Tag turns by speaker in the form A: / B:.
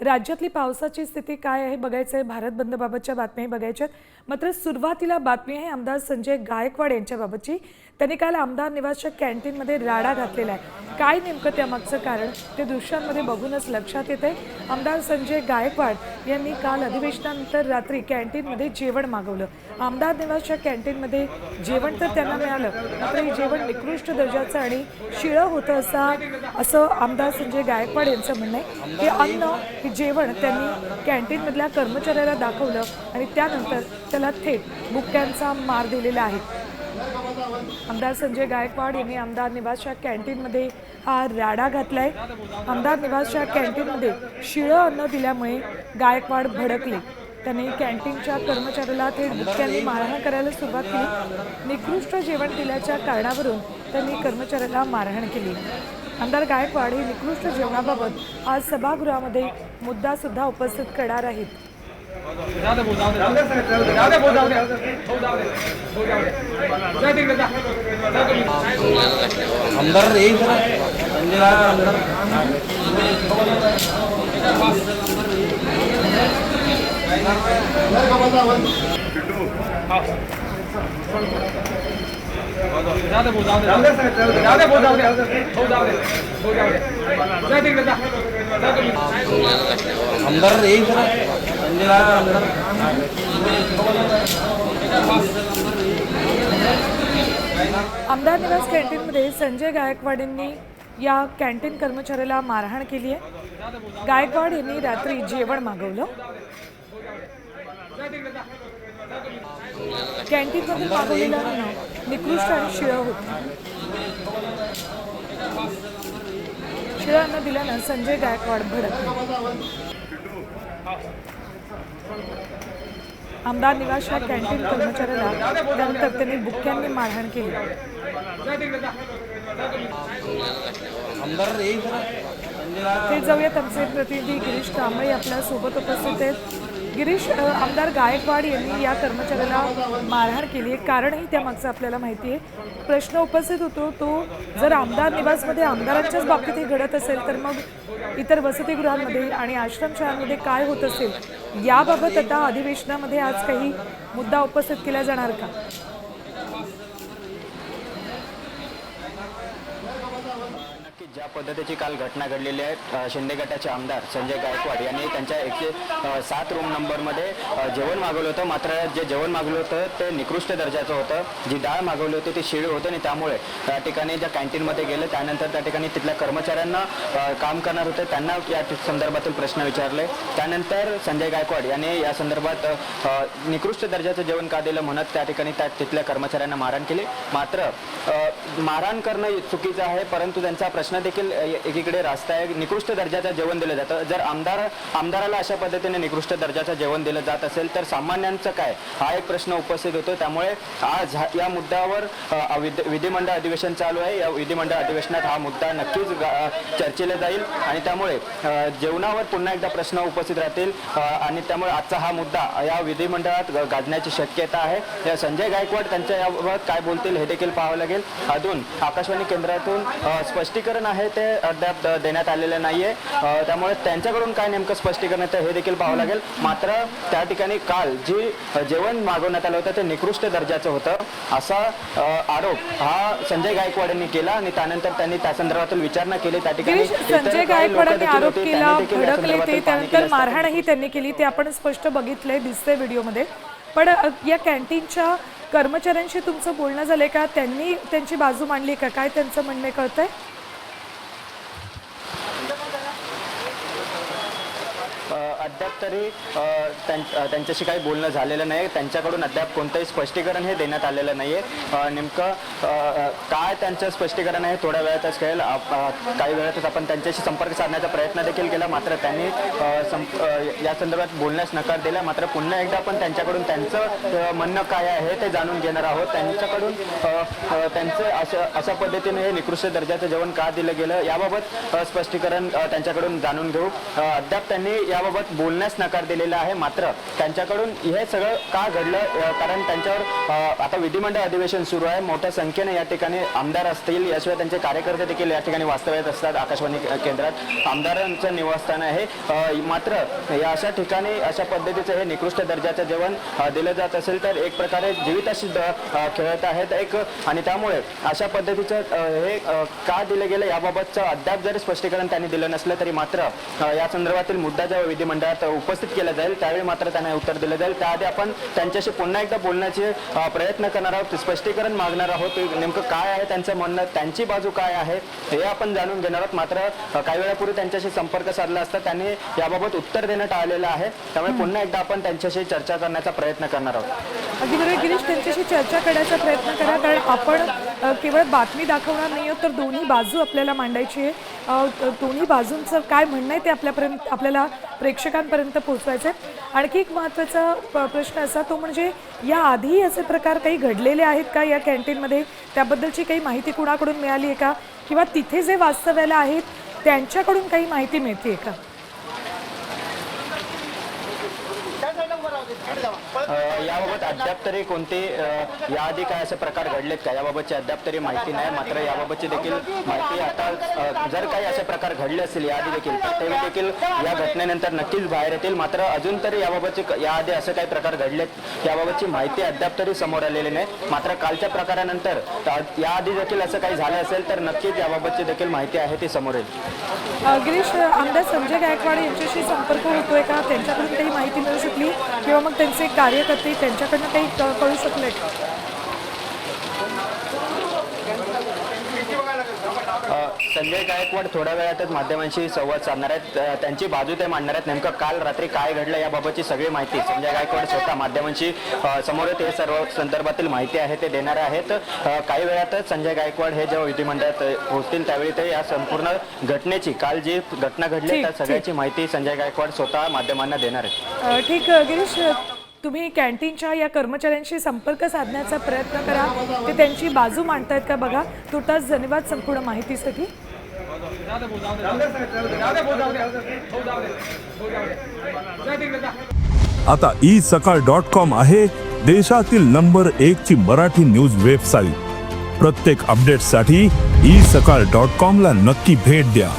A: राज्यातली पावसाची स्थिती काय आहे बघायचं आहे. भारत बंदबाबतच्या बातम्याही बघायच्यात मात्र सुरुवातीला बातमी आहे आमदार संजय गायकवाड यांच्याबाबतची. त्यांनी काल आमदार निवासच्या कॅन्टीनमध्ये राडा घातलेला आहे. काय नेमकं त्यामागचं कारण? ते दृश्यांमध्ये बघूनच लक्षात येते आमदार संजय गायकवाड यांनी काल अधिवेशनानंतर रात्री कॅन्टीनमध्ये जेवण मागवलं. आमदार निवासच्या कॅन्टीनमध्ये जेवण तर त्यांना मिळालं. मात्र हे जेवण निकृष्ट दर्जाचं आणि शिळं होतं असा असं आमदार संजय गायकवाड यांचं म्हणणं आहे. हे अन्न हे जेवण त्यांनी कॅन्टीनमधल्या कर्मचाऱ्याला दाखवलं आणि त्यानंतर त्याला थेट बुक्क्यांचा मार दिलेला आहे. आमदार संजय गायकवाड यांनी आमदार निवासच्या कॅन्टीनमध्ये हा राडा घातलाय. आमदार निवासच्या कॅन्टीनमध्ये शिळं अन्न दिल्यामुळे गायकवाड भडकले. त्यांनी कॅन्टीनच्या कर्मचाऱ्याला थेट बुटक्यांनी मारहाण करायला सुरुवात केली. निकृष्ट जेवण दिल्याच्या कारणावरून त्यांनी कर्मचाऱ्याला मारहाण केली. आमदार गायकवाड हे निकृष्ट जेवणाबाबत आज सभागृहामध्ये मुद्दासुद्धा उपस्थित करणार आहेत.
B: जाऊ दे भाऊ, जाऊ दे. जाऊ दे भाऊ, जाऊ दे. जाऊ दे. भाऊ, जाऊ दे.
C: येईल
B: भाऊ, जाऊ दे. भाऊ, जाऊ दे. जा तिकडे जा.
C: अंदर येईल
A: आमदार निवास कॅन्टीनमध्ये संजय गायकवाडींनी या कॅन्टीन कर्मचाऱ्याला मारहाण केली आहे. गायकवाड यांनी रात्री जेवण मागवलं. कॅन्टीनमध्ये मागवलेलं अन्न निकृष्ट आणि शिळं होतं. शिळं अन्न दिल्यानं संजय गायकवाड भडकले. आमदार निवासच्या कॅन्टीन कर्मचाऱ्याला त्यानंतर त्यांनी बुक्क्यांनी मारहाण केली. ते जाऊया आमचे प्रतिनिधी गिरीश कांबळे आपल्यासोबत उपस्थित आहेत. गिरीश आमदार गायकवाड यांनी या कर्मचाऱ्याला मारहाण केली. आहे कारणही त्यामागचं आपल्याला माहिती आहे. प्रश्न उपस्थित होतो तो जर आमदार निवासमध्ये आमदारांच्याच बाबतीत हे घडत असेल तर मग इतर वसतिगृहांमध्ये आणि आश्रमशाळांमध्ये काय होत असेल याबाबत आता अधिवेशनामध्ये आज काही मुद्दा उपस्थित केला जाणार का?
D: नक्की ज्या पद्धतीची काल घटना घडलेली आहे शिंदे गटाचे आमदार संजय गायकवाड यांनी त्यांच्या एकशे सात रूम नंबरमध्ये जेवण मागवलं होतं. मात्र जे जेवण मागवलं होतं ते निकृष्ट दर्जाचं होतं. जी डाळ मागवली होती ती शिळी होती आणि त्यामुळे त्या ठिकाणी ज्या कॅन्टीनमध्ये गेले त्यानंतर त्या ठिकाणी तिथल्या कर्मचाऱ्यांना काम करणार होते. त्यांना या संदर्भातील प्रश्न विचारले. त्यानंतर संजय गायकवाड यांनी या संदर्भात निकृष्ट दर्जाचं जेवण का दिलं म्हणत त्या ठिकाणी त्या तिथल्या कर्मचाऱ्यांना मारहाण केली. मात्र मारहाण करणं चुकीचं आहे परंतु त्यांचा प्रश्न देखील एकीकडे रास्त आहे. निकृष्ट दर्जाचं जेवण दिलं जातं. जर आमदार आमदाराला अशा पद्धतीने निकृष्ट दर्जाचं जेवण दिलं जात असेल तर सामान्यांचं काय? हा एक प्रश्न उपस्थित होतो. त्यामुळे आज हा- या मुद्द्यावर विध- विधिमंडळ अधिवेशन चालू आहे. या विधिमंडळ अधिवेशनात हा मुद्दा नक्कीच चर्चेला जाईल. आणि त्यामुळे जेवणावर पुन्हा एकदा प्रश्न उपस्थित राहतील. आणि त्यामुळे आजचा हा मुद्दा या विधिमंडळात गाजण्याची शक्यता आहे. संजय गायकवाड त्यांच्या याबाबत काय बोलतील हे देखील पाहावं लागेल. अजून आकाशवाणी केंद्रातून स्पष्टीकरण स्पष्टीकरण आहे ते अद्याप देण्यात आलेलं नाहीये. त्यामुळे त्यांच्याकडून काय नेमकं स्पष्टीकरण येतं हे देखील पाहावं लागेल. मात्र त्या ठिकाणी काल जी जेवण मागवण्यात आलं होतं ते निकृष्ट दर्जाचं होतं असा आरोप हा संजय गायकवाड यांनी केला आणि त्यानंतर त्यांनी त्या संदर्भातील विचारणा केली. त्या ठिकाणी
A: संजय गायकवाडांनी आरोप केला भडकले ते त्यानंतर. मारहाणही त्यांनी केली ते आपण स्पष्ट बघितलंय दिसतंय व्हिडिओमध्ये. पण या कॅन्टीनच्या कर्मचाऱ्यांशी तुमचं बोलणं झालंय का? त्यांनी त्यांची बाजू मांडली का? काय त्यांचं म्हणणं कळतंय?
D: अद्याप तरी त्यां- त्यांच्याशी काही बोलणं झालेलं नाही त्यांच्याकडून अद्याप कोणतंही स्पष्टीकरण हे देण्यात आलेलं नाही आहे नेमकं काय त्यांचं स्पष्टीकरण आहे थोड्या वेळातच कळेल. काही वेळातच आपण त्यांच्याशी संपर्क साधण्याचा प्रयत्न देखील केला. मात्र त्यांनी संप- या संदर्भात बोलण्यास नकार दिला. मात्र पुन्हा एकदा आपण त्यांच्याकडून त्यांचं म्हणणं काय आहे ते जाणून घेणार आहोत. त्यांच्याकडून त्यांचं अशा अशा पद्धतीने हे निकृष्ट दर्जाचं जेवण का दिलं गेलं याबाबत स्पष्टीकरण त्यांच्याकडून जाणून घेऊ. अद्याप त्यांनी याबाबत बोलण्यास नकार दिलेला आहे. मात्र त्यांच्याकडून हे सगळं का घडलं? कारण त्यांच्यावर आता विधिमंडळ अधिवेशन सुरू आहे. मोठ्या संख्येने या ठिकाणी आमदार असतील. याशिवाय त्यांचे कार्यकर्ते देखील या ठिकाणी वास्तव्यात असतात आकाशवाणी केंद्रात. आमदारांचं निवासस्थान आहे. मात्र या अशा ठिकाणी अशा पद्धतीचं हे निकृष्ट दर्जाचं जेवण दिलं जात असेल तर एक प्रकारे जीविताशी द- खेळत आहेत एक. आणि त्यामुळे अशा पद्धतीचं हे का दिलं गेलं याबाबतचं अद्याप जरी स्पष्टीकरण त्यांनी दिलं नसलं तरी मात्र या संदर्भातील मुद्दा जेव्हा विधिमंडळ विधिमंडळात उपस्थित केला जाईल. त्यावेळी मात्र त्यांना उत्तर दिलं जाईल. त्याआधी आपण त्यांच्याशी पुन्हा एकदा बोलण्याचे प्रयत्न करणार आहोत. स्पष्टीकरण मागणार आहोत. नेमकं काय आहे त्यांचं म्हणणं त्यांची बाजू काय आहे हे आपण जाणून घेणार आहोत. मात्र काही वेळापूर्वी त्यांच्याशी संपर्क साधला असता त्यांनी याबाबत उत्तर देण्यात आलेलं आहे. त्यामुळे पुन्हा एकदा आपण त्यांच्याशी चर्चा करण्याचा प्रयत्न करणार आहोत.
A: अगदी बरोबर. गिरीश त्यांच्याशी चर्चा करण्याचा प्रयत्न करा. कारण आपण केवळ बातमी दाखवणार नाही आहोत तर दोन्ही बाजू आपल्याला मांडायची आहे. दोन्ही बाजूंचं काय म्हणणं आहे ते आपल्यापर्यंत आपल्याला प्रेक्षकांपर्यंत पोहोचवायचं आहे आणखी एक महत्त्वाचा प- प्रश्न असा तो म्हणजे याआधी असे प्रकार काही घडलेले आहेत का? या कॅन्टीनमध्ये त्याबद्दलची काही माहिती कुणाकडून मिळाली आहे का? किंवा तिथे जे वास्तव्याला आहेत त्यांच्याकडून काही माहिती मिळते आहे
D: का? याबाबत अद्याप तरी कोणते याआधी काय असे प्रकार घडलेत का? याबाबतची अद्याप तरी माहिती नाही मात्र याबाबतची देखील माहिती आता जर काही असे प्रकार घडले असतील याआधी देखील तर ते देखील या घटनेनंतर नक्कीच बाहेर येतील. मात्र अजून तरी याबाबतचे याआधी असे काही प्रकार घडलेत याबाबतची माहिती अद्याप तरी समोर आलेली नाही. मात्र कालच्या प्रकारानंतर याआधी देखील असं काही झालं असेल तर नक्कीच याबाबतची देखील माहिती आहे ती समोर येईल.
A: अ, गिरीश आमदार संजय गायकवाड यांच्याशी संपर्क होतोय का? त्यांच्याकडून काही माहिती मिळू शकली? किंवा मग त्यांचे कार्यकर्ते त्यांच्याकडनं काही कळू शकले
D: संजय गायकवाड थोड्या वेळातच माध्यमांशी संवाद साधणार आहेत. त्यांची बाजू ते मांडणार आहेत. नेमकं काल रात्री काय घडलं याबाबतची सगळी माहिती संजय गायकवाड स्वतः माध्यमांशी समोर येत हे सर्व संदर्भातील माहिती आहे ते देणार आहेत. काही वेळातच संजय गायकवाड हे जेव्हा विधिमंडळात पोहोचतील त्यावेळी ते या संपूर्ण घटनेची काल जी घटना घडली त्या सगळ्याची माहिती संजय गायकवाड स्वतः माध्यमांना देणार आहेत.
A: ठीक गिरीश तुम्ही कॅन्टीनच्या या कर्मचाऱ्यांशी संपर्क साधण्याचा प्रयत्न करा. ते त्यांची बाजू मांडतायत का बघा. तुर्तास धन्यवाद संपूर्ण माहितीसाठी.
E: आता ई सकाळ डॉट कॉम आहे देशातील नंबर एक ची मराठी न्यूज वेबसाईट. प्रत्येक अपडेटसाठी ई सकाळ डॉट कॉम ला नक्की भेट द्या.